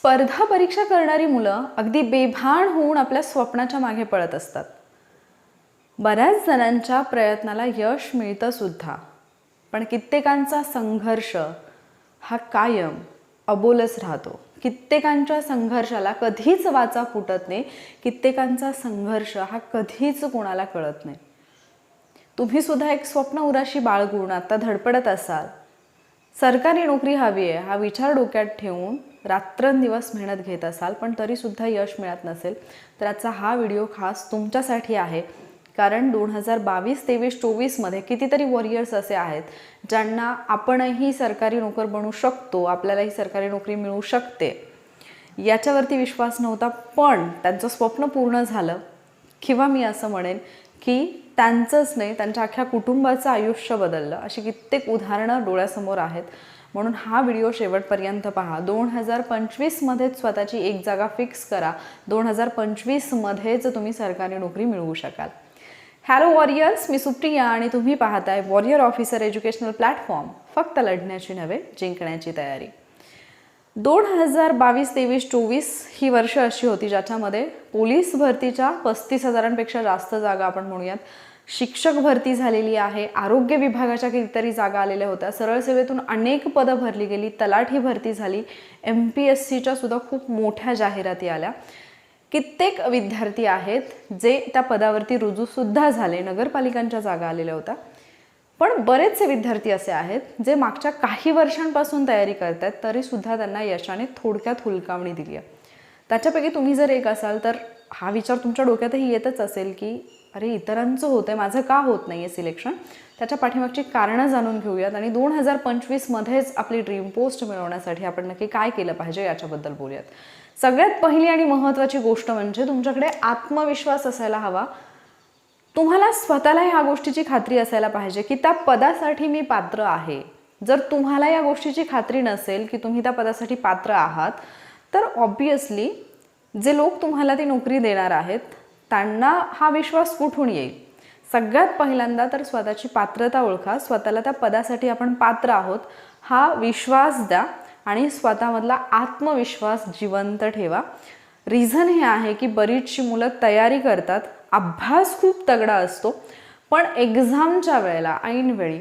स्पर्धा परीक्षा करणारी मुलं अगदी बेभान होऊन आपल्या स्वप्नाच्या मागे पळत असतात. बऱ्याच जणांच्या प्रयत्नाला यश मिळतं सुद्धा. पण कित्येकांचा संघर्ष हा कायम अबोलच राहतो. कित्येकांच्या संघर्षाला कधीच वाचा फुटत नाही. कित्येकांचा संघर्ष हा कधीच कोणाला कळत नाही. तुम्ही सुद्धा एक स्वप्न उराशी बाळगून आता धडपडत असाल. सरकारी नोकरी हवी आहे हा विचार डोक्यात ठेवून रात्रंदिवस मेहनत घेत असाल पण तरीसुद्धा यश मिळत नसेल तर आजचा हा व्हिडिओ खास तुमच्यासाठी आहे. कारण दोन हजार बावीस तेवीस चोवीसमध्ये कितीतरी वॉरियर्स असे आहेत ज्यांना आपणही सरकारी नोकर बनू शकतो आपल्यालाही सरकारी नोकरी मिळू शकते. याच्यावरती विश्वास नव्हता पण त्यांचं स्वप्न पूर्ण झालं. किंवा मी असं म्हणेन की त्यांचंच नाही त्यांच्या अख्ख्या कुटुंबाचं आयुष्य बदललं. अशी कित्येक उदाहरणं डोळ्यासमोर आहेत. म्हणून हा व्हिडिओ शेवटपर्यंत पहा. दोन हजार पंचवीसमध्येच स्वतःची एक जागा फिक्स करा. दोन हजार पंचवीसमध्येच तुम्ही सरकारी नोकरी मिळवू शकाल. हॅलो वॉरियर्स मी सुप्रिया आणि तुम्ही पाहताय वॉरियर ऑफिसर एज्युकेशनल प्लॅटफॉर्म फक्त लढण्याची नव्हे जिंकण्याची तयारी. दोन हजार बावीस तेवीस चोवीस ही वर्ष अशी होती ज्याच्यामध्ये पोलीस भरतीच्या पस्तीस हजारांपेक्षा जास्त जागा आपण म्हणूयात. शिक्षक भरती झालेली आहे आरोग्य विभागाच्या कितीतरी जागा आलेल्या होत्या. सरळ सेवेतून अनेक पदं भरली गेली तलाठी भरती झाली. एम पी एस सीच्या सुद्धा खूप मोठ्या जाहिराती आल्या. कित्येक विद्यार्थी आहेत जे त्या पदावरती रुजूसुद्धा झाले नगरपालिकांच्या जागा आलेल्या होत्या. पण बरेचसे विद्यार्थी असे आहेत जे मागच्या काही वर्षांपासून तयारी करत आहेत तरीसुद्धा त्यांना यशाने थोडक्यात हुलकावणी दिली आहे त्याच्यापैकी तुम्ही जर एक असाल तर हा विचार तुमच्या डोक्यातही येतच असेल की अरे इतरांचं होतं आहे माझं का होत नाही आहे सिलेक्शन त्याच्या पाठीमागची कारणं जाणून घेऊयात. आणि दोन हजार पंचवीसमध्येच आपली ड्रीम पोस्ट मिळवण्यासाठी आपण नक्की काय केलं पाहिजे याच्याबद्दल बोलूयात. सगळ्यात पहिली आणि महत्त्वाची गोष्ट म्हणजे तुमच्याकडे आत्मविश्वास असायला हवा. तुम्हाला स्वतःला ह्या गोष्टीची खात्री असायला पाहिजे की त्या पदासाठी मी पात्र आहे. जर तुम्हाला या गोष्टीची खात्री नसेल की तुम्ही त्या पदासाठी पात्र आहात तर ऑब्वियसली जे लोक तुम्हाला ती नोकरी देणार आहेत त्यांना हा विश्वास कुठून येईल? सगळ्यात पहिल्यांदा तर स्वतःची पात्रता ओळखा. स्वतःला त्या पदासाठी आपण पात्र आहोत. हा विश्वास द्या आणि स्वतःमधला आत्मविश्वास जिवंत ठेवा. रिझन हे आहे की बरीचशी मुलं तयारी करतात. अभ्यास खूप तगडा असतो. पण एक्झामच्या वेळेला ऐनवेळी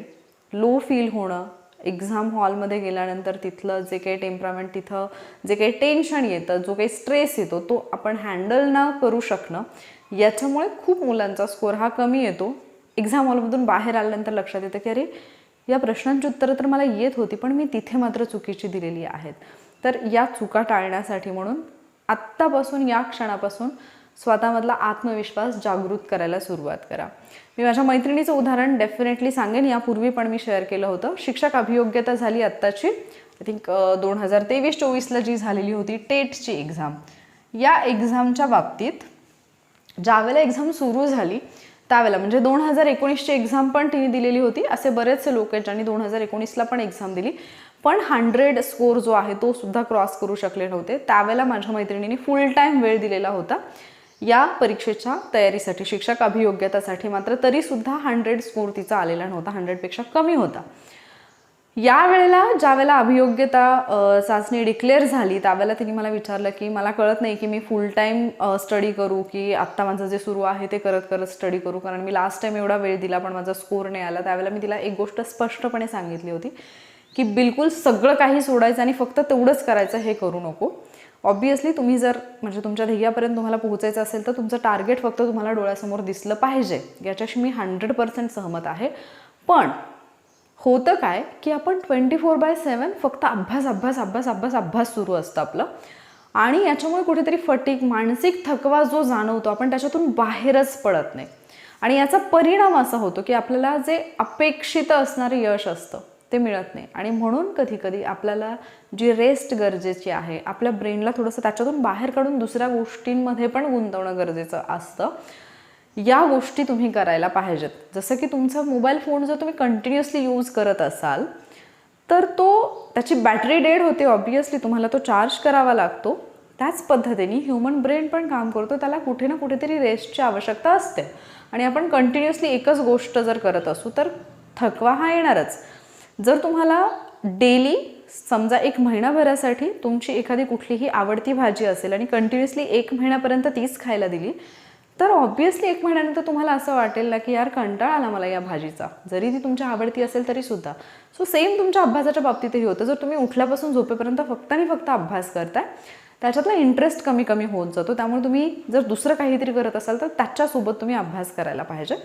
लो फील होणं एक्झाम हॉलमध्ये गेल्यानंतर तिथलं जे काही टेम्परामेंट तिथं जे काही टेन्शन येतं जो काही स्ट्रेस येतो तो आपण हँडल न करू शकणं याच्यामुळे खूप मुलांचा स्कोर हा कमी येतो. एक्झाम हॉलमधून बाहेर आल्यानंतर लक्षात येतं की अरे या प्रश्नांची उत्तरं तर मला येत होती पण मी तिथे मात्र चुकीची दिलेली आहेत. तर या चुका टाळण्यासाठी म्हणून आत्तापासून या क्षणापासून स्वतःमधला आत्मविश्वास जागृत करायला सुरुवात करा. मी माझ्या मैत्रिणीचं उदाहरण डेफिनेटली सांगेन यापूर्वी पण मी शेअर केलं होतं. शिक्षक अभियोग्यता झाली आत्ताची. आय थिंक दोन हजार तेवीस चोवीसला जी झालेली होती टेटची एक्झाम या एक्झामच्या बाबतीत ज्यावेळेला एक्झाम सुरू झाली त्यावेळेला. म्हणजे दोन हजार एकोणीसची एक्झाम पण तिने दिलेली होती. असे बरेचसे लोक आहेत ज्यांनी दोन हजार एकोणीसला पण एक्झाम दिली. पण हंड्रेड स्कोर जो आहे तो सुद्धा क्रॉस करू शकले नव्हते. त्यावेळेला माझ्या मैत्रिणीने फुल टाईम वेळ दिलेला होता. या परीक्षेच्या तयारीसाठी शिक्षक अभियोग्यतासाठी मात्र तरीसुद्धा हंड्रेड स्कोर तिचा आलेला नव्हता. हंड्रेडपेक्षा कमी होता. या वेळेला अभियोग्यता चाचणी डिक्लेअर झाली त्यावेळेला तिने मला विचारलं की मला कळत नाही की मी फुल टाईम स्टडी करू की आत्ता माझं जे सुरू आहे ते करत करत स्टडी करू. कारण मी लास्ट टाईम एवढा वेळ दिला पण माझा स्कोर नाही आला. त्यावेळेला मी तिला एक गोष्ट स्पष्टपणे सांगितली होती की बिलकुल सगळं काही सोडायचं आणि फक्त तेवढंच करायचं हे करू नको. ऑब्वियसली तुम्ही जर म्हणजे तुमच्या ध्येयापर्यंत तुम्हाला पोहोचायचं असेल तर तुमचं टार्गेट फक्त तुम्हाला डोळ्यासमोर दिसलं पाहिजे. याच्याशी मी हंड्रेड पर्सेंट सहमत आहे. पण होतं काय की आपण ट्वेंटी फोर बाय सेवन फक्त अभ्यास अभ्यास अभ्यास अभ्यास अभ्यास सुरू असतं आपलं. आणि याच्यामुळे कुठेतरी फटीक मानसिक थकवा जो जाणवतो आपण त्याच्यातून बाहेरच पडत नाही. आणि याचा परिणाम असा होतो की आपल्याला जे अपेक्षित असणारं यश असतं ते मिळत नाही. आणि म्हणून कधीकधी आपल्याला जी रेस्ट गरजेची आहे आपल्या ब्रेनला थोडंसं त्याच्यातून बाहेर काढून दुसऱ्या गोष्टींमध्ये पण गुंतवणं गरजेचं असतं. या गोष्टी तुम्ही करायला पाहिजेत. जसं की तुमचा मोबाईल फोन जर तुम्ही कंटिन्युअसली यूज करत असाल तर तो त्याची बॅटरी डेड होते ऑब्वियसली तुम्हाला तो चार्ज करावा लागतो. त्याच पद्धतीने ह्युमन ब्रेन पण काम करतो त्याला कुठे ना कुठेतरी रेस्टची आवश्यकता असते. आणि आपण कंटिन्युअसली एकच गोष्ट जर करत असू तर थकवा हा येणारच. जर तुम्हाला डेली समजा एक महिनाभरासाठी तुमची एखादी कुठलीही आवडती भाजी असेल आणि कंटिन्युअसली एक महिन्यापर्यंत तीच खायला दिली तर ऑब्व्हियसली एक महिन्यानंतर तुम्हाला असं वाटेल ना की यार कंटाळा आला मला या भाजीचा. जरी ती तुमच्या आवडती असेल तरी सुद्धा. सो सेम तुमच्या अभ्यासाच्या बाबतीतही होतं. जर तुम्ही उठल्यापासून झोपेपर्यंत फक्त आणि फक्त अभ्यास करताय त्याच्यातला इंटरेस्ट कमी कमी होत जातो. त्यामुळे तुम्ही जर दुसरं काहीतरी करत असाल तर त्याच्यासोबत तुम्ही अभ्यास करायला पाहिजे.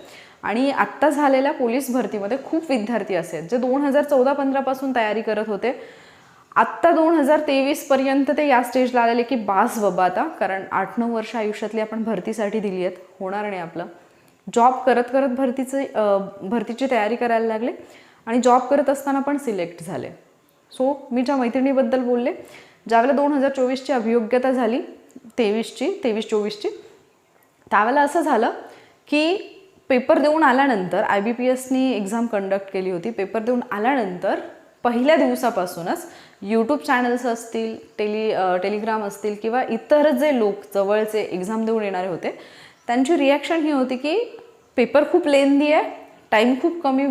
आणि आत्ता झालेल्या पोलीस भरतीमध्ये खूप विद्यार्थी असेल जे दोन हजार चौदा पंधरापासून तयारी करत होते. आत्ता दोन हजार तेवीसपर्यंत ते या स्टेजला आलेले की बास बाबा आता कारण आठ नऊ वर्ष आयुष्यातली आपण भरतीसाठी दिली आहेत होणार नाही आपलं. जॉब करत करत भरतीचे भरतीची तयारी करायला लागले आणि जॉब करत असताना पण सिलेक्ट झाले. सो मी ज्या मैत्रिणीबद्दल बोलले ज्यावेळेला दोन हजार चोवीसची अभियोग्यता झाली तेवीसची तेवीस चोवीसची त्यावेळेला असं झालं की पेपर देऊन आल्यानंतर आय बी पी एसनी एक्झाम कंडक्ट केली होती. पेपर देऊन आल्यानंतर पहिल्या दिवसापासूनच यूट्यूब चॅनल्स असतील टेली टेलिग्राम असतील किंवा इतर जे लोक जवळचे एक्झाम देऊन येणारे होते त्यांची रिॲक्शन ही होती की पेपर खूप लेंदी आहे टाईम खूप कमी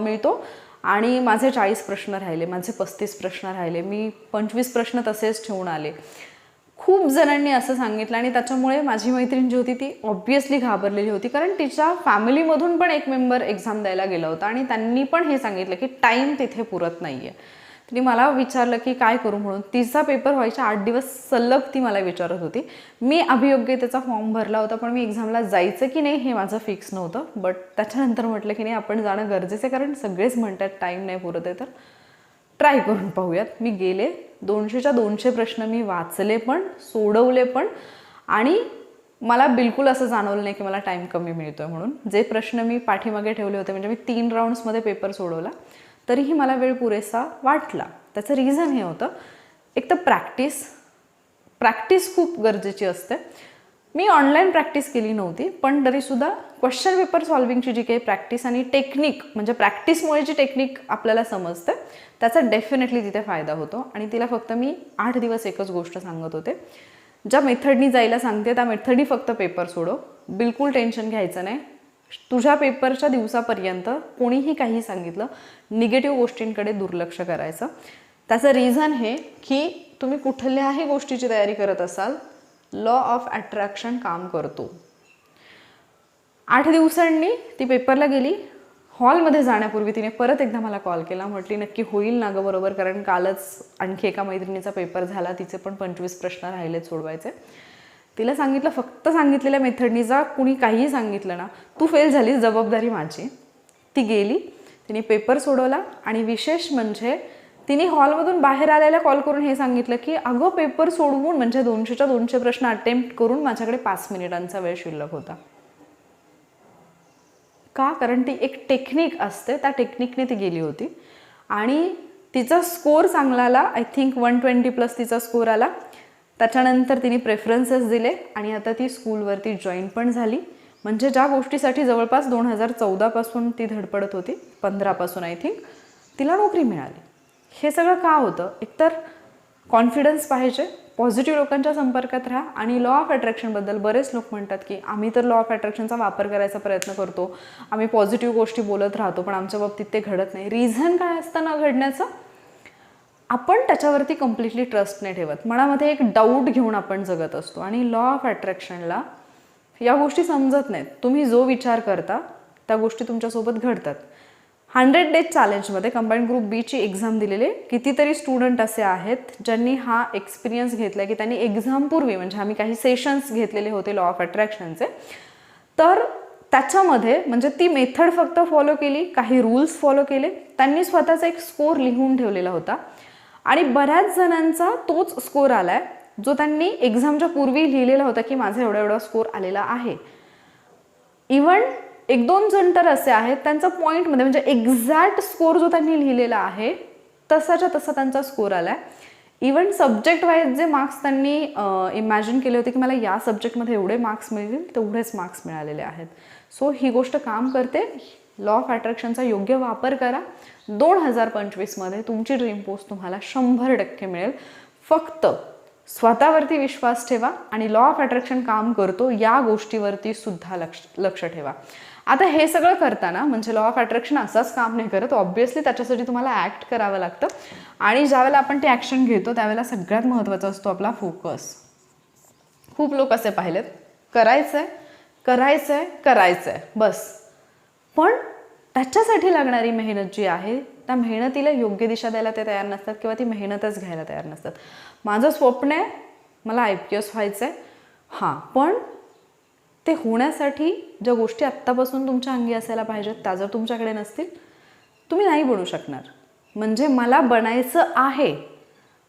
मिळतो आणि माझे चाळीस प्रश्न राहिले माझे पस्तीस प्रश्न राहिले मी पंचवीस प्रश्न तसेच ठेवून आले. खूप जणांनी असं सांगितलं आणि त्याच्यामुळे माझी मैत्रीण जी होती ती ऑब्वियसली घाबरलेली होती कारण तिच्या फॅमिलीमधून पण एक मेंबर एक्झाम द्यायला गेला होता आणि त्यांनी पण हे सांगितलं की टाईम तिथे पुरत नाही आहे तिने मला विचारलं की काय करू म्हणून. तिचा पेपर व्हायच्या आठ दिवस सलग ती मला विचारत होती. मी अभियोग्यतेचा फॉर्म भरला होता पण मी एक्झामला जायचं की नाही हे माझं फिक्स नव्हतं. बट त्याच्यानंतर म्हटलं की नाही आपण जाणं गरजेचं आहे कारण सगळेच म्हणतात टाईम नाही पुरत आहे तर ट्राय करून पाहूयात. मी गेले दोनशेच्या दोनशे प्रश्न मी वाचले पण सोडवले पण आणि मला बिलकुल असं जाणवलं नाही की मला टाईम कमी मिळतोय म्हणून. जे प्रश्न मी पाठीमागे ठेवले होते म्हणजे मी तीन राऊंड्समध्ये पेपर सोडवला तरीही मला वेळ पुरेसा वाटला. त्याचं रिझन हे होतं एक तर प्रॅक्टिस प्रॅक्टिस खूप गरजेची असते. मी ऑनलाईन प्रॅक्टिस केली नव्हती पण तरीसुद्धा क्वेश्चन पेपर सॉल्विंगची जी काही प्रॅक्टिस आणि टेक्निक म्हणजे प्रॅक्टिसमुळे जी टेक्निक आपल्याला समजते त्याचा डेफिनेटली तिथे फायदा होतो. आणि तिला फक्त मी आठ दिवस एकच गोष्ट सांगत होते. ज्या मेथडनी जायला सांगते त्या मेथडनी फक्त पेपर सोडव बिलकुल टेन्शन घ्यायचं नाही. तुझ्या पेपरच्या दिवसापर्यंत कोणीही काही सांगितलं निगेटिव्ह गोष्टींकडे दुर्लक्ष करायचं. त्याचं रिझन हे की तुम्ही कुठल्याही गोष्टीची तयारी करत असाल लॉ ऑफ अट्रॅक्शन काम करतो. आठ दिवसांनी ती पेपरला गेली हॉलमध्ये जाण्यापूर्वी तिने परत एकदा मला कॉल केला म्हटली नक्की होईल ना गं बरोबर कारण कालच आणखी एका मैत्रिणीचा पेपर झाला तिचे पण पंचवीस प्रश्न राहिलेत सोडवायचे. तिला सांगितलं फक्त सांगितलेल्या मेथडनी जा कुणी काहीही सांगितलं ना तू फेल झालीस जबाबदारी माझी. ती गेली तिने पेपर सोडवला आणि विशेष म्हणजे तिने हॉलमधून बाहेर आल्याला कॉल करून हे सांगितलं की अगं पेपर सोडवून म्हणजे दोनशेच्या दोनशे प्रश्न अटेम्प्ट करून माझ्याकडे पाच मिनिटांचा वेळ शिल्लक होता. का? कारण ती एक टेक्निक असते त्या टेक्निकने ती गेली होती. आणि तिचा स्कोर चांगला आला I think one twenty plus तिचा स्कोर आला. त्याच्यानंतर तिने प्रेफरन्सेस दिले आणि आता ती स्कूलवरती जॉईन पण झाली. म्हणजे ज्या गोष्टीसाठी जवळपास दोन हजार चौदापासून ती धडपडत होती पंधरापासून आय थिंक तिला नोकरी मिळाली. हे सगळं का होतं? एकतर कॉन्फिडन्स पाहिजे पॉझिटिव्ह लोकांच्या संपर्कात राहा आणि लॉ ऑफ अट्रॅक्शनबद्दल बरेच लोक म्हणतात की आम्ही तर लॉ ऑफ अट्रॅक्शनचा वापर करायचा प्रयत्न करतो. आम्ही पॉझिटिव्ह गोष्टी बोलत राहतो पण आमच्या बाबतीत ते घडत नाही. रिझन काय असतं न घडण्याचं? आपण त्याच्यावरती कम्प्लिटली ट्रस्ट नाही ठेवत. मनामध्ये एक डाऊट घेऊन आपण जगत असतो. आणि लॉ ऑफ अट्रॅक्शनला या गोष्टी समजत नाहीत. तुम्ही जो विचार करता त्या गोष्टी तुमच्यासोबत घडतात. हंड्रेड डेज चॅलेंजमध्ये कंबाईंड ग्रुप बीची एक्झाम दिलेले. कितीतरी स्टुडंट असे आहेत ज्यांनी हा एक्सपिरियन्स घेतला की त्यांनी एक्झामपूर्वी म्हणजे आम्ही काही सेशन्स घेतलेले होते लॉ ऑफ अट्रॅक्शनचे तर त्याच्यामध्ये म्हणजे ती मेथड फक्त फॉलो केली काही रूल्स फॉलो केले. त्यांनी स्वतःचा एक स्कोर लिहून ठेवलेला होता. आणि बऱ्याच जणांचा तोच स्कोर आला आहे जो त्यांनी एक्झामच्या पूर्वी लिहिलेला होता की माझा एवढा एवढा स्कोर आलेला आहे. इवन एक दोन जण तर असे आहेत त्यांचा पॉईंटमध्ये म्हणजे एक्झॅक्ट स्कोर जो त्यांनी लिहिलेला आहे तसाच्या तसा त्यांचा स्कोर आला आहे इवन सब्जेक्ट वाईज जे मार्क्स त्यांनी इमॅजिन केले होते की मला या सब्जेक्टमध्ये एवढे मार्क्स मिळतील तेवढेच मार्क्स मिळालेले आहेत. सो ही गोष्ट काम करते. लॉ ऑफ अट्रॅक्शनचा योग्य वापर करा. दोन हजार पंचवीसमध्ये तुमची ड्रीम पोस्ट तुम्हाला शंभर टक्के मिळेल. फक्त स्वतःवरती विश्वास ठेवा आणि लॉ ऑफ अट्रॅक्शन काम करतो या गोष्टीवरती सुद्धा लक्ष लक्ष ठेवा. आता हे सगळं करताना म्हणजे लॉ ऑफ अट्रॅक्शन असंच काम नाही करत ऑब्व्हियसली त्याच्यासाठी तुम्हाला ॲक्ट करावं लागतं. आणि ज्यावेळेला आपण ते ॲक्शन घेतो त्यावेळेला सगळ्यात महत्त्वाचा असतो आपला फोकस खूप लोक असे पाहिलेत करायचं आहे करायचं आहे करायचं आहे बस. पण त्याच्यासाठी लागणारी मेहनत जी आहे त्या मेहनतीला योग्य दिशा द्यायला ते तयार नसतात किंवा ती मेहनतच घ्यायला तयार नसतात. माझं स्वप्न आहे मला आय पी एस व्हायचं आहे हां पण ते होण्यासाठी ज्या गोष्टी आत्तापासून तुमच्या अंगी असायला पाहिजेत त्या जर तुमच्याकडे नसतील तुम्ही नाही बनू शकणार. म्हणजे मला बनायचं आहे.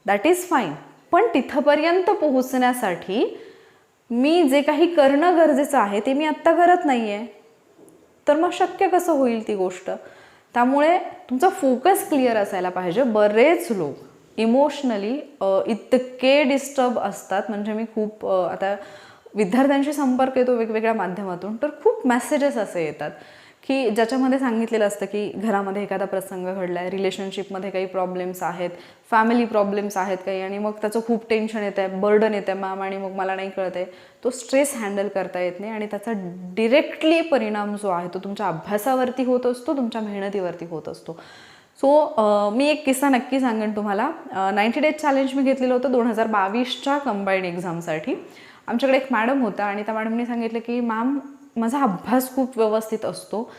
दॅट इज फाईन पण तिथंपर्यंत पोहोचण्यासाठी मी जे काही करणं गरजेचं आहे ते मी आत्ता करत नाही आहे तर मग शक्य कसं होईल ती गोष्ट? त्यामुळे तुमचा फोकस क्लिअर असायला पाहिजे. बरेच लोक इमोशनली इतके डिस्टर्ब असतात. म्हणजे मी खूप आता विद्यार्थ्यांशी संपर्क येतो वेगवेगळ्या माध्यमातून तर खूप मेसेजेस असे येतात. की ज्याच्यामध्ये सांगितलेलं असतं की घरामध्ये एखादा प्रसंग घडला आहे रिलेशनशिपमध्ये काही प्रॉब्लेम्स आहेत फॅमिली प्रॉब्लेम्स आहेत काही आणि मग त्याचं खूप टेन्शन येतं आहे बर्डन येतं आहे मॅम आणि मग मला नाही कळत आहे तो स्ट्रेस हँडल करता येत नाही आणि त्याचा डिरेक्टली परिणाम जो आहे तो तुमच्या अभ्यासावरती होत असतो तुमच्या मेहनतीवरती होत असतो. सो मी एक किस्सा नक्की सांगेन तुम्हाला. नाईन्टी डेज चॅलेंज मी घेतलेलं होतं दोन हजार बावीसच्या कंबाईंड एक्झामसाठी आमच्याकडे एक मॅडम होता आणि त्या मॅडमने सांगितलं की मॅम माझा अभ्यास खूप व्यवस्थित असतो.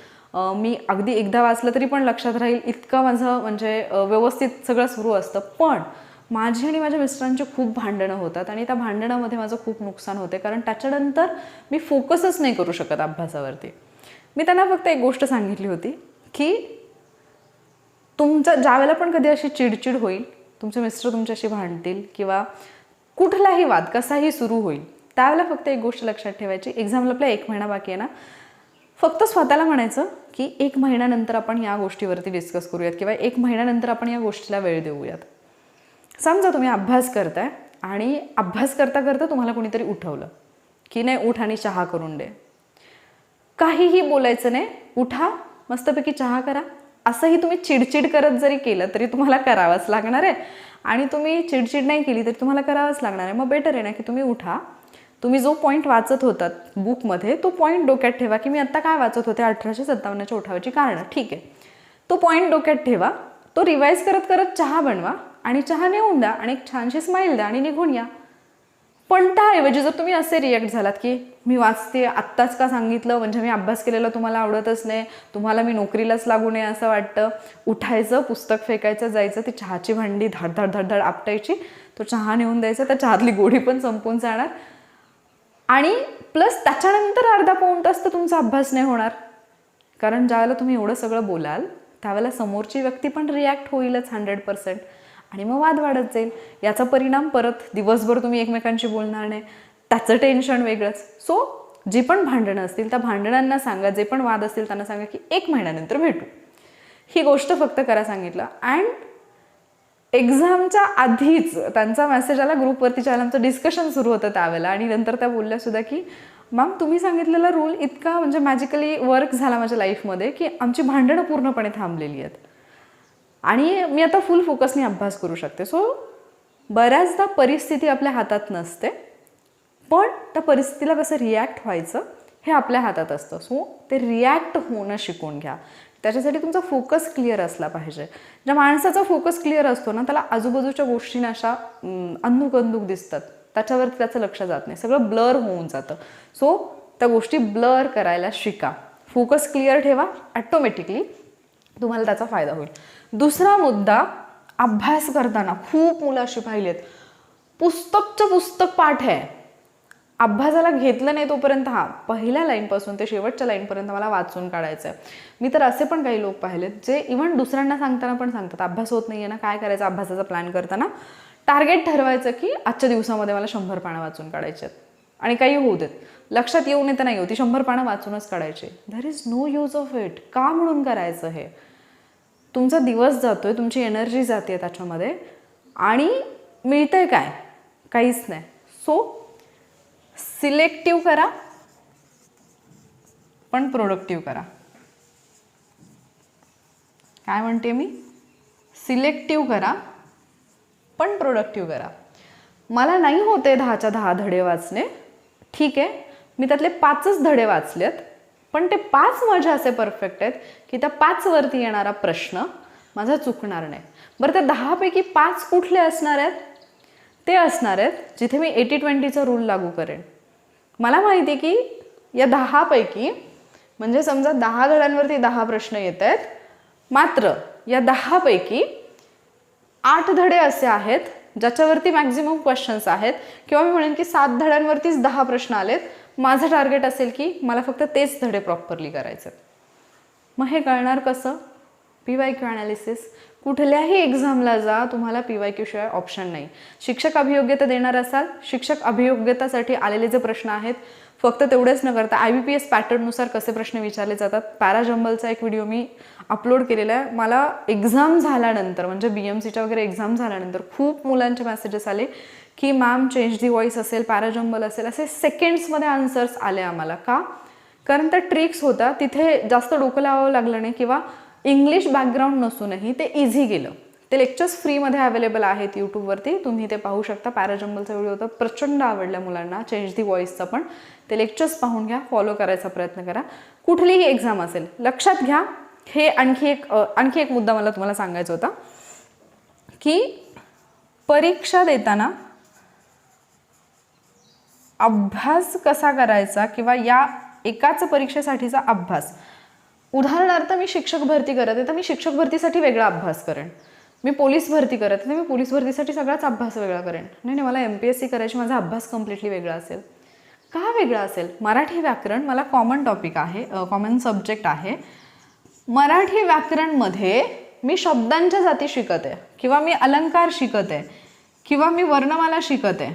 मी अगदी एकदा वाचलं तरी पण लक्षात राहील इतकं माझं म्हणजे व्यवस्थित सगळं सुरू असतं. पण माझी आणि माझ्या मिस्टरांची खूप भांडणं होतात आणि त्या भांडणामध्ये माझं खूप नुकसान होते. कारण त्याच्यानंतर मी फोकसच नाही करू शकत अभ्यासावरती. मी त्यांना फक्त एक गोष्ट सांगितली होती की तुमचं ज्यावेळेला पण कधी अशी चिडचिड होईल तुमचे मिस्टर तुमच्याशी भांडतील किंवा कुठलाही वाद कसाही सुरू होईल त्यावेळेला फक्त एक गोष्ट लक्षात ठेवायची. एक्झामला आपला एक महिना बाकी आहे ना. फक्त स्वतःला म्हणायचं की एक महिन्यानंतर आपण या गोष्टीवरती डिस्कस करूयात किंवा एक महिन्यानंतर आपण या गोष्टीला वेळ देऊयात. समजा तुम्ही अभ्यास करताय आणि अभ्यास करता करता तुम्हाला कोणीतरी उठवलं की नाही उठ आणि चहा करून दे. काहीही बोलायचं नाही उठा मस्तपैकी चहा करा. असंही तुम्ही चिडचिड करत जरी केलं तरी तुम्हाला करावंच लागणार आहे. आणि तुम्ही चिडचिड नाही केली तरी तुम्हाला करावंच लागणार आहे. मग बेटर आहे ना की तुम्ही उठा तुम्ही जो पॉईंट वाचत होतात बुकमध्ये तो पॉईंट डोक्यात ठेवा की मी आत्ता काय वाचत होते? अठराशे सत्तावन्नच्या उठावाची कारणं. ठीक आहे. तो पॉईंट डोक्यात ठेवा तो रिवाईज करत करत चहा बनवा आणि चहा नेऊन द्या आणि एक छानशी स्माईल द्या आणि निघून या. पण त्याऐवजी जर तुम्ही असे रिॲक्ट झालात की मी वाचते आत्ताच का सांगितलं? म्हणजे मी अभ्यास केलेला तुम्हाला आवडतच नाही तुम्हाला मी नोकरीलाच लागू नये असं वाटतं? उठायचं पुस्तक फेकायचं जायचं ती चहाची भांडी धड धड आपटायची तो चहा नेऊन द्यायचा त्या चहातली गोडी पण संपून जाणार. आणि प्लस त्याच्यानंतर अर्धा पाऊण तास तर तुमचा अभ्यास नाही होणार. कारण ज्यावेळेला तुम्ही एवढं सगळं बोलाल त्यावेळेला समोरची व्यक्ती पण रिॲक्ट होईलच हंड्रेड पर्सेंट आणि मग वाद वाढत जाईल. याचा परिणाम परत दिवसभर तुम्ही एकमेकांशी बोलणार नाही. त्याचं टेन्शन वेगळंच. सो जी पण भांडणं असतील त्या भांडणांना सांगा. जे पण वाद असतील त्यांना सांगा की एक महिन्यानंतर भेटू. ही गोष्ट फक्त करा सांगितलं. अँड एक्झामच्या आधीच त्यांचा मेसेज आला ग्रुपवरती आमचं डिस्कशन सुरू होतं त्यावेळेला. आणि नंतर त्या बोलल्या सुद्धा की मॅम तुम्ही सांगितलेला रूल इतका म्हणजे मॅजिकली वर्क झाला माझ्या लाईफमध्ये की आमची भांडणं पूर्णपणे थांबलेली आहेत. आणि मी आता फुल फोकसने अभ्यास करू शकते. सो बऱ्याचदा परिस्थिती आपल्या हातात नसते पण त्या परिस्थितीला कसं रिॲक्ट व्हायचं हे आपल्या हातात असतं. सो ते रिॲक्ट होणं शिकून घ्या. त्याच्यासाठी तुमचा फोकस क्लिअर असला पाहिजे. ज्या माणसाचा फोकस क्लिअर असतो ना त्याला आजूबाजूच्या गोष्टींना अशा अं, अंदूक दिसतात. त्याच्यावरती त्याचं लक्ष जात नाही. सगळं ब्लर होऊन जातं. सो त्या गोष्टी ब्लर करायला शिका. फोकस क्लिअर ठेवा. ॲटोमॅटिकली तुम्हाला त्याचा फायदा होईल. दुसरा मुद्दा अभ्यास करताना खूप मुलं अशी पाहिली आहेत पुस्तकचं पुस्तक पाठ आहे. अभ्यासाला घेतलं नाही तोपर्यंत हा पहिल्या लाईनपासून ते शेवटच्या लाईनपर्यंत मला वाचून काढायचं आहे मी तर असे पण काही लोक पाहिलेत जे इव्हन दुसऱ्यांना सांगताना पण सांगतात अभ्यास होत नाही आहे ना काय करायचं अभ्यासाचा प्लॅन करताना? टार्गेट ठरवायचं की आजच्या दिवसामध्ये मला शंभर पानं वाचून काढायचे आहेत. आणि काही होऊ देत. लक्षात येऊ नये तर नाही होती. शंभर पानं वाचूनच काढायचे there is no use of it का म्हणून करायचं हे? तुमचा दिवस जातोय तुमची एनर्जी जाते त्याच्यामध्ये. आणि मिळतंय काय? काहीच नाही. सो सिलेक्टिव्ह करा पण प्रोडक्टिव्ह करा. काय म्हणते मी? सिलेक्टिव्ह करा पण प्रोडक्टिव्ह करा. मला नाही होते दहाच्या दहा धडे वाचणे. ठीक आहे मी त्यातले पाचच धडे वाचलेत पण ते पाच माझे असे परफेक्ट आहेत की त्या पाचवरती येणारा प्रश्न माझा चुकणार नाही. बरं त्या दहापैकी पाच कुठले असणार आहेत? ते असणार आहेत जिथे मी एटी ट्वेंटीचा रूल लागू करेन. मला माहिती आहे की या दहापैकी म्हणजे समजा दहा धड्यांवरती दहा प्रश्न येत आहेत मात्र या दहापैकी आठ धडे असे आहेत ज्याच्यावरती मॅक्झिमम क्वेश्चन्स आहेत किंवा मी म्हणेन की सात धड्यांवरतीच दहा प्रश्न आलेत माझं टार्गेट असेल की मला फक्त तेच धडे प्रॉपरली करायचे मग हे कळणार कसं? पी वाय क्यू ॲनालिसिस कुठल्याही एक्झामला जा तुम्हाला पी वाय क्यूशिवाय ऑप्शन नाही. शिक्षक अभियोग्यता देणार असाल शिक्षक अभियोग्यतासाठी आलेले जे प्रश्न आहेत फक्त तेवढेच न करता आय बी पी एस पॅटर्ननुसार कसे प्रश्न विचारले जातात पॅराजंबलचा एक व्हिडिओ मी अपलोड केलेला आहे. मला एक्झाम झाल्यानंतर म्हणजे बी एम सीच्या वगैरे एक्झाम झाल्यानंतर खूप मुलांचे मेसेजेस आले की मॅम चेंज दी व्हॉइस असेल पॅराजंबल असेल असे सेकंड्समध्ये आन्सर्स आले आम्हाला. का? कारण त्या ट्रिक्स होत्या तिथे जास्त डोकं लावावं लागलं नाही किंवा इंग्लिश बॅकग्राऊंड नसूनही ते इझी गेलं. ते लेक्चर्स फ्रीमध्ये अवेलेबल आहेत यूट्यूबवरती तुम्ही ते पाहू शकता. पॅराजंबलचा व्हिडिओ तर प्रचंड आवडल्या मुलांना. चेंज दी व्हॉइसचा पण. ते लेक्चर्स पाहून घ्या. फॉलो करायचा प्रयत्न करा. कुठलीही एक्झाम असेल लक्षात घ्या. हे आणखी एक आणखी एक मुद्दा मला तुम्हाला सांगायचा होता. की परीक्षा देताना अभ्यास कसा करायचा किंवा या एकाच परीक्षेसाठीचा अभ्यास उदाहरणार्थ मी शिक्षक भरती करत आहे तर मी शिक्षक भरतीसाठी वेगळा अभ्यास करेन. मी पोलीस भरती करत आहे तर मी पोलीस भरतीसाठी सगळाच अभ्यास वेगळा करेन. नाही नाही मला एम पी एस सी करायची माझा अभ्यास कम्प्लिटली वेगळा असेल. का वेगळा असेल? मराठी व्याकरण मला कॉमन टॉपिक आहे कॉमन सब्जेक्ट आहे. मराठी व्याकरणमध्ये मी शब्दांच्या जाती शिकत आहे किंवा मी अलंकार शिकत आहे किंवा मी वर्णमाला शिकत आहे.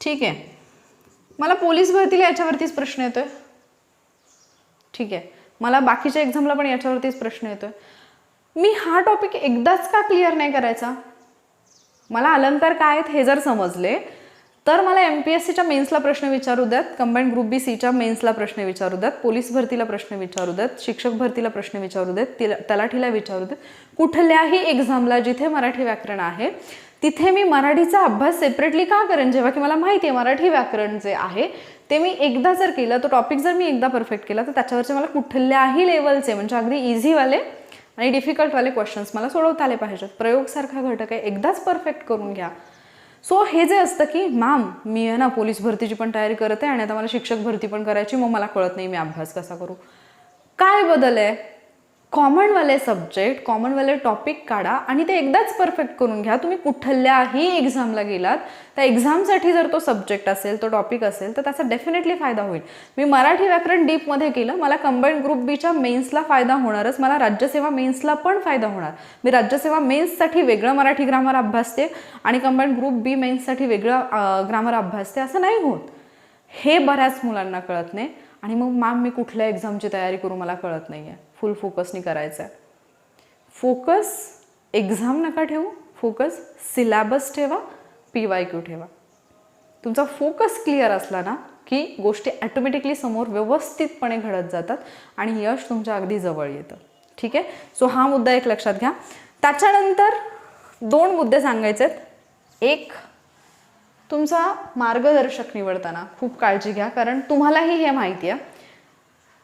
ठीक आहे. मला पोलीस भरतीला याच्यावरतीच प्रश्न येतो आहे ठीक आहे. मला बाकीच्या एक्झामला पण याच्यावरतीच प्रश्न येतो आहे मी हा टॉपिक एकदाच का क्लिअर नाही करायचा? मला अलंकार काय आहेत हे जर समजले तर मला एम पी एस सीच्या मेन्सला प्रश्न विचारू द्यात कंबाईंड ग्रुप बी सीच्या मेन्सला प्रश्न विचारू द्यात पोलीस भरतीला प्रश्न विचारू द्यात शिक्षक भरतीला प्रश्न विचारू देत तिला तलाठीला विचारू देत कुठल्याही एक्झामला जिथे मराठी व्याकरण आहे तिथे मी मराठीचा अभ्यास सेपरेटली का करेन? जेव्हा की मला माहिती आहे मराठी व्याकरण जे आहे ते मी एकदा जर केलं तो टॉपिक जर मी एकदा परफेक्ट केला तर त्याच्यावरचे मला कुठल्याही लेवलचे म्हणजे अगदी इझीवाले आणि डिफिकल्टवाले क्वेश्चन्स मला सोडवता आले पाहिजेत. प्रयोगसारखा घटक आहे एकदाच परफेक्ट करून घ्या. सो हे जे असतं की मॅम मी आहे ना पोलीस भरतीची पण तयारी करत आहे आणि आता मला शिक्षक भरती पण करायची मग मला कळत नाही मी अभ्यास कसा करू. काय बदल आहे? कॉमनवाले सब्जेक्ट कॉमनवाले टॉपिक काढा आणि ते एकदाच परफेक्ट करून घ्या. तुम्ही कुठल्याही एक्झामला गेलात त्या एक्झामसाठी जर तो सब्जेक्ट असेल तो टॉपिक असेल तर त्याचा डेफिनेटली फायदा होईल. मी मराठी व्याकरण डीपमध्ये केलं. मला कंबाईंड ग्रुप बीच्या मेन्सला फायदा होणारच. मला राज्यसेवा मेन्सला पण फायदा होणार. मी राज्यसेवा मेन्ससाठी वेगळं मराठी ग्रामर अभ्यासते आणि कंबाईंड ग्रुप बी मेन्ससाठी वेगळं ग्रामर अभ्यासते असं नाही होत. हे बऱ्याच मुलांना कळत नाही आणि मग मॅम मी कुठल्या एक्झामची तयारी करू? मला कळत नाही आहे फुल फोकसनी करायचं आहे फोकस एक्झाम नका ठेवू फोकस सिलॅबस ठेवा पी वाय क्यू ठेवा. तुमचा फोकस क्लिअर असला ना की गोष्टी ॲटोमॅटिकली समोर व्यवस्थितपणे घडत जातात आणि यश तुमच्या अगदी जवळ येतं. ठीक आहे? सो हा मुद्दा एक लक्षात घ्या. त्याच्यानंतर दोन मुद्दे सांगायचे आहेत. एक तुमचा मार्गदर्शक निवडताना खूप काळजी घ्या कारण तुम्हालाही हे माहिती आहे.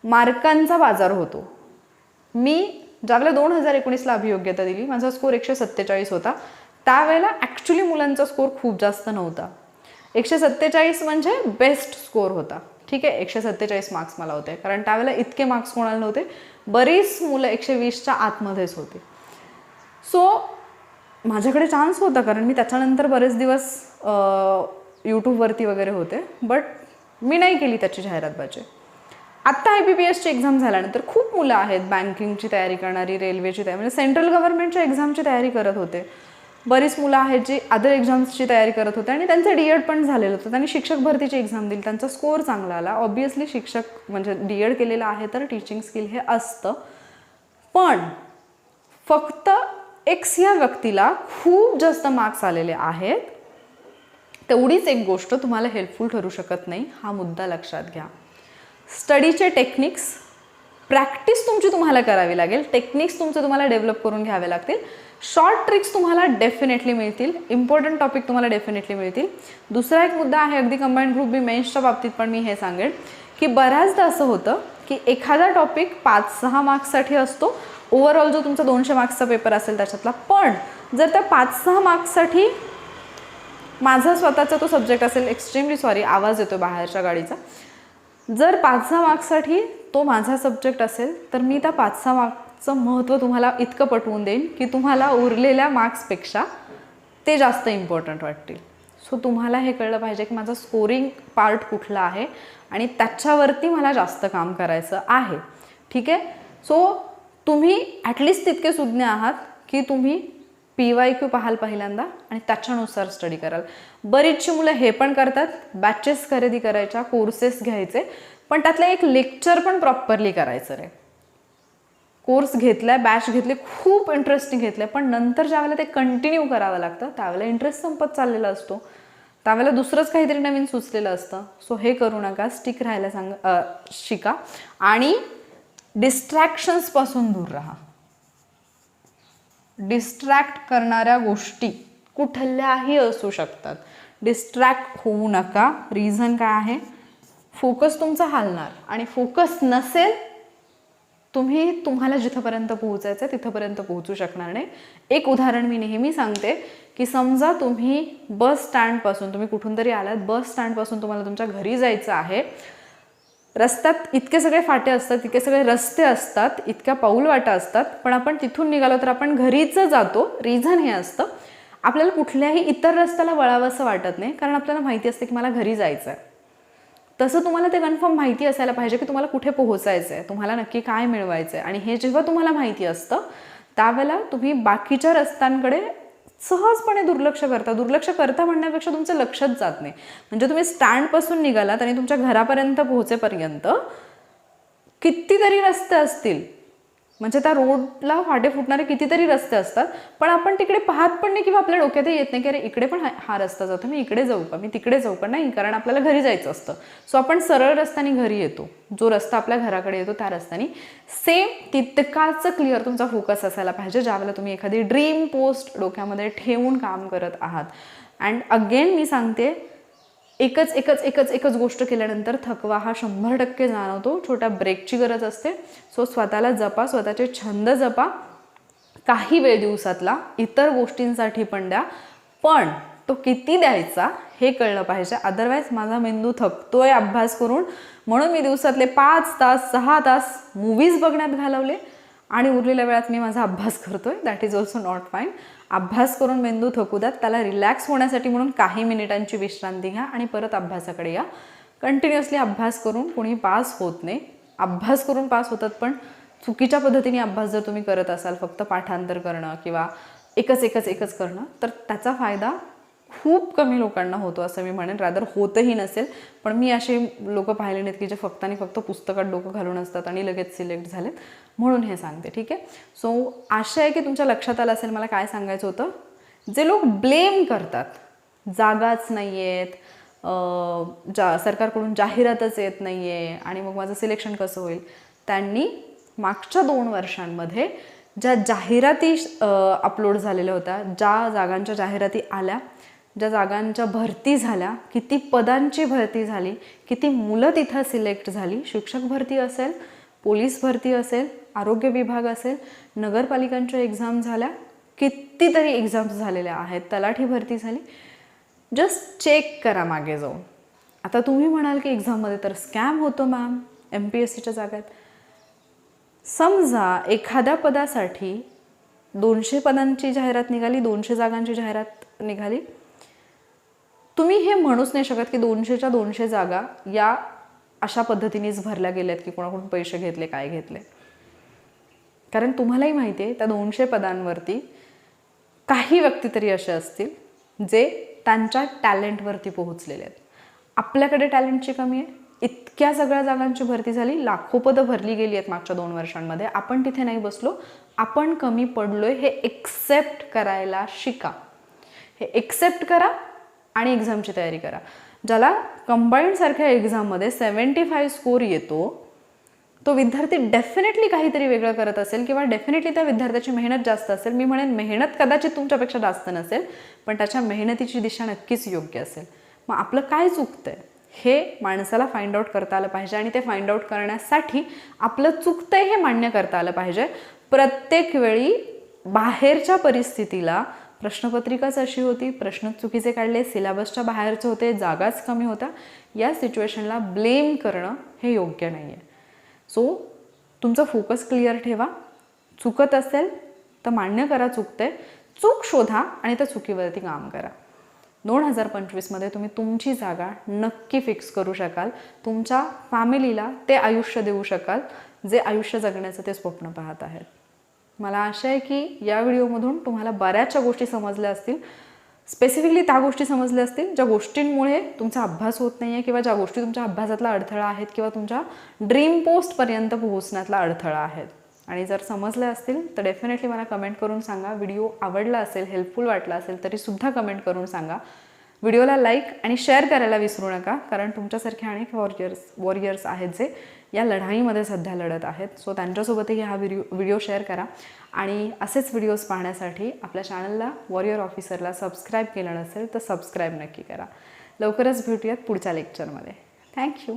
मार्कांचा बाजार होतो. मी ज्यावेळेला दोन हजार एकोणीसला अभियोग्यता दिली माझा स्कोर एकशे सत्तेचाळीस होता. त्यावेळेला ॲक्च्युली मुलांचा स्कोर खूप जास्त नव्हता. एकशे सत्तेचाळीस म्हणजे बेस्ट स्कोर होता. ठीक आहे? एकशे सत्तेचाळीस मार्क्स मला होते. कारण त्यावेळेला इतके मार्क्स कोणाला नव्हते? बरीच मुलं एकशे वीसच्या आतमध्येच होती. सो माझ्याकडे चान्स होता कारण मी त्याच्यानंतर बरेच दिवस यूट्यूबवरती वगैरे होते. बट मी नाही केली त्याची जाहिरातबाजी. आत्ता आय बी पी एसची एक्झाम झाल्यानंतर खूप मुलं आहेत बँकिंगची तयारी करणारी रेल्वेची तयारी म्हणजे सेंट्रल गव्हर्नमेंटच्या एक्झामची तयारी करत होते. बरीच मुलं आहेत जी अदर एक्झाम्सची तयारी करत होते आणि त्यांचं डी एड पण झालेलं होतं. त्यांनी शिक्षक भरतीची एक्झाम दिली त्यांचा स्कोअर चांगला आला. ऑब्वियसली शिक्षक म्हणजे डी एड केलेलं आहे तर टीचिंग स्किल हे असतं. पण फक्त एक्स या व्यक्तीला खूप जास्त मार्क्स आलेले आहेत. तेवढीच एक गोष्ट तुम्हाला हेल्पफुल ठरू शकत नाही. हा मुद्दा लक्षात घ्या. स्टडीचे टेक्निक्स प्रॅक्टिस तुमची तुम्हाला करावी लागेल. टेक्निक्स तुमचे तुम्हाला डेव्हलप करून घ्यावे लागतील. शॉर्ट ट्रिक्स तुम्हाला डेफिनेटली मिळतील. इम्पॉर्टंट टॉपिक तुम्हाला डेफिनेटली मिळतील. दुसरा एक मुद्दा आहे अगदी कंबाईंड ग्रुप बी मेन्सच्या बाबतीत पण मी हे सांगेन की बऱ्याचदा असं होतं की एखादा टॉपिक पाच सहा मार्क्ससाठी असतो. ओव्हरऑल जो तुमचा दोनशे मार्क्सचा पेपर असेल त्याच्यातला. पण जर त्या पाच सहा मार्क्ससाठी माझा स्वतःचा तो सब्जेक्ट असेल एक्स्ट्रीमली सॉरी आवाज येतो बाहेरच्या गाडीचा. जर पाच सहा मार्क्ससाठी तो माझा सब्जेक्ट असेल तर मी त्या पाच सहा मार्क्सचं महत्त्व तुम्हाला इतकं पटवून देईन की तुम्हाला उरलेल्या मार्क्सपेक्षा ते जास्त इम्पॉर्टंट वाटतील. सो तुम्हाला हे कळलं पाहिजे की माझा स्कोरिंग पार्ट कुठला आहे आणि त्याच्यावरती मला जास्त काम करायचं आहे. ठीक आहे? सो तुम्ही ॲटलिस्ट तितके सुज्ञ आहात की तुम्ही पी वाय क्यू पाहाल पहिल्यांदा आणि त्याच्यानुसार स्टडी कराल. बरीचशी मुलं हे पण करतात. बॅचेस खरेदी करायच्या कोर्सेस घ्यायचे. पण त्यातलं एक लेक्चर पण प्रॉपरली करायचं रे. कोर्स घेतलाय बॅच घेतले खूप इंटरेस्टिंग घेतले पण नंतर ज्यावेळेला ते कंटिन्यू करावं लागतं त्यावेळेला इंटरेस्ट संपत चाललेला असतो. त्यावेळेला दुसरंच काहीतरी नवीन सुचलेलं असतं. सो हे करू नका. स्टिक राहायला सांग शिका. आणि डिस्ट्रॅक्शन्सपासून दूर राहा. डिस्ट्रॅक्ट करणाऱ्या गोष्टी कुठल्याही असू शकतात. डिस्ट्रॅक्ट होऊ नका. रिझन काय आहे? फोकस तुमचा हालणार. आणि फोकस नसेल तुम्ही तुम्हाला जिथंपर्यंत पोहोचायचं आहे तिथंपर्यंत पोहोचू शकणार नाही. एक उदाहरण मी नेहमी सांगते की समजा तुम्ही बस स्टँडपासून तुम्ही कुठून तरी आलात बस स्टँडपासून तुम्हाला तुमच्या घरी जायचं आहे. रस्त्यात इतके सगळे फाटे असतात इतके सगळे रस्ते असतात इतक्या पाऊल वाटा असतात पण आपण तिथून निघालो तर आपण घरीच जातो. रिझन हे असतं. आपल्याला कुठल्याही इतर रस्त्याला वळावंसं वाटत नाही कारण आपल्याला माहिती असते की मला घरी जायचं आहे तसं तुम्हाला ते कन्फर्म माहिती असायला पाहिजे की तुम्हाला कुठे पोहोचायचं आहे तुम्हाला नक्की काय मिळवायचं आहे आणि हे जेव्हा तुम्हाला माहिती असतं त्यावेळेला तुम्ही बाकीच्या रस्त्यांकडे सहजपणे दुर्लक्ष करता दुर्लक्ष करता म्हणण्यापेक्षा तुमचं लक्षच जात नाही. म्हणजे तुम्ही स्टँडपासून निघालात आणि तुमच्या घरापर्यंत पोहोचेपर्यंत कितीतरी रस्ते असतील म्हणजे त्या रोडला फाटे फुटणारे कितीतरी रस्ते असतात पण आपण तिकडे पाहत पण नाही किंवा आपल्या डोक्यातही येत नाही की अरे इकडे पण हा- हा रस्ता जातो मी इकडे जाऊ का मी तिकडे जाऊ का? नाही कारण आपल्याला घरी जायचं असतं. सो आपण सरळ रस्त्याने घरी येतो. जो रस्ता आपल्या घराकडे येतो त्या रस्त्याने. सेम तितकाच क्लिअर तुमचा फोकस असायला पाहिजे ज्यावेळेला तुम्ही एखादी ड्रीम पोस्ट डोक्यामध्ये ठेवून काम करत आहात. अँड अगेन मी सांगते एकच एकच एकच एकच गोष्ट केल्यानंतर थकवा हा शंभर टक्के जाणवतो. छोट्या ब्रेकची गरज असते. सो स्वतःला जपा स्वतःचे छंद जपा. काही वेळ दिवसातला इतर गोष्टींसाठी पण द्या. पण तो किती द्यायचा हे कळलं पाहिजे. अदरवाईज माझा मेंदू थकतोय अभ्यास करून. म्हणून मी दिवसातले पाच तास सहा तास मूवीज बघण्यात घालवले. आणि उरलेल्या वेळात मी माझा अभ्यास करतोय. That is also not fine अभ्यास करून मेंदू थकू द्यात त्याला रिलॅक्स होण्यासाठी म्हणून काही मिनिटांची विश्रांती घ्या आणि परत अभ्यासाकडे या. कंटिन्युअसली अभ्यास करून कोणी पास होत नाही. अभ्यास करून पास होतात पण चुकीच्या पद्धतीने अभ्यास जर तुम्ही करत असाल फक्त पाठांतर करणं किंवा एकच एकच एकच करणं तर त्याचा फायदा खूप कमी लोकांना होतो असं मी म्हणेन. रादर होतही नसेल. पण मी असे लोक पाहिले नाहीत की जे फक्त आणि फक्त पुस्तकात डोकं घालून असतात आणि लगेच सिलेक्ट झालेत. म्हणून हे सांगते. ठीक आहे? सो आशा आहे की तुमच्या लक्षात आलं असेल मला काय सांगायचं होतं. जे लोक ब्लेम करतात जागाच नाही आहेत जा सरकारकडून जाहिरातच येत नाही आहे आणि मग माझं सिलेक्शन कसं होईल? त्यांनी मागच्या दोन वर्षांमध्ये ज्या जाहिराती अपलोड झालेल्या होत्या ज्या जागांच्या जाहिराती आल्या ज्या जागांच्या भरती झाल्या किती पदांची भरती झाली किती मुलं तिथं सिलेक्ट झाली शिक्षक भरती असेल पोलीस भरती असेल आरोग्य विभाग असेल नगरपालिकांच्या एक्झाम झाल्या कितीतरी एक्झाम्स झालेल्या आहेत तलाठी भरती झाली. जस्ट चेक करा मागे जाऊन. आता तुम्ही म्हणाल की एक्झाममध्ये तर स्कॅम होतो मॅम एम पी एस सीच्या जागात. समजा एखाद्या पदासाठी दोनशे पदांची जाहिरात निघाली दोनशे जागांची जाहिरात निघाली तुम्ही हे म्हणूच नाही शकत की दोनशेच्या दोनशे जागा या अशा पद्धतीनेच भरल्या गेल्यात की कोणाकडून पैसे घेतले काय घेतले. कारण तुम्हालाही माहिती आहे त्या दोनशे पदांवरती काही व्यक्ती तरी असे असतील जे त्यांच्या टॅलेंटवरती पोहोचलेले आहेत. आपल्याकडे टॅलेंटची कमी आहे. इतक्या सगळ्या जागांची भरती झाली लाखो पदं भरली गेली आहेत मागच्या दोन वर्षांमध्ये. आपण तिथे नाही बसलो. आपण कमी पडलोय हे एक्सेप्ट करायला शिका. हे एक्सेप्ट करा आणि एक्झामची तयारी करा. ज्याला कंबाईंडसारख्या एक्झाममध्ये सेवन्टी फाईव्ह स्कोर येतो तो विद्यार्थी डेफिनेटली काहीतरी वेगळं करत असेल किंवा डेफिनेटली त्या विद्यार्थ्याची मेहनत जास्त असेल. मी म्हणेन मेहनत कदाचित तुमच्यापेक्षा जास्त नसेल पण त्याच्या मेहनतीची दिशा नक्कीच योग्य असेल. मग आपलं काय चुकतंय? हे माणसाला फाइंड आउट करता आलं पाहिजे आणि ते फाइंड आउट करण्यासाठी आपलं चुकतंय हे मान्य करता आलं पाहिजे. प्रत्येक वेळी बाहेरच्या परिस्थितीला प्रश्नपत्रिकाच अशी होती प्रश्न चुकीचे काढले सिलेबसच्या बाहेरचे होते जागाच कमी होत्या. या सिच्युएशनला ब्लेम करणं हे योग्य नाही आहे सो तुमचा फोकस क्लिअर ठेवा. चुकत असेल तर मान्य करा चुकते चूक शोधा आणि त्या चुकीवरती काम करा. दोन हजार पंचवीसमध्ये तुम्ही तुमची जागा नक्की फिक्स करू शकाल. तुमच्या फॅमिलीला ते आयुष्य देऊ शकाल. जे आयुष्य जगण्याचं ते स्वप्न पाहत आहेत. मला आशा आहे की या व्हिडिओमधून तुम्हाला बऱ्याचशा गोष्टी समजल्या असतील. स्पेसिफिकली त्या गोष्टी समजल्या असतील ज्या गोष्टींमुळे तुमचा अभ्यास होत नाही आहे किंवा ज्या गोष्टी तुमच्या अभ्यासातला अडथळा आहेत किंवा तुमच्या ड्रीम पोस्टपर्यंत पोहोचण्यातला अडथळा आहेत. आणि जर समजल्या असतील तर डेफिनेटली मला कमेंट करून सांगा. व्हिडिओ आवडला असेल हेल्पफुल वाटला असेल तरीसुद्धा कमेंट करून सांगा. व्हिडिओला लाईक आणि शेअर करायला विसरू नका कारण तुमच्यासारखे अनेक वॉरियर्स वॉरियर्स आहेत जे या लढाईमध्ये सध्या लढत आहेत. सो त्यांच्यासोबतही हा व्हिडिओ व्हिडिओ शेअर करा. आणि असेच व्हिडिओज पाहण्यासाठी आपल्या चॅनलला वॉरियर ऑफिसरला सबस्क्राईब केलं नसेल तर सबस्क्राईब नक्की करा. लवकरच भेटूयात पुढच्या लेक्चरमध्ये थँक्यू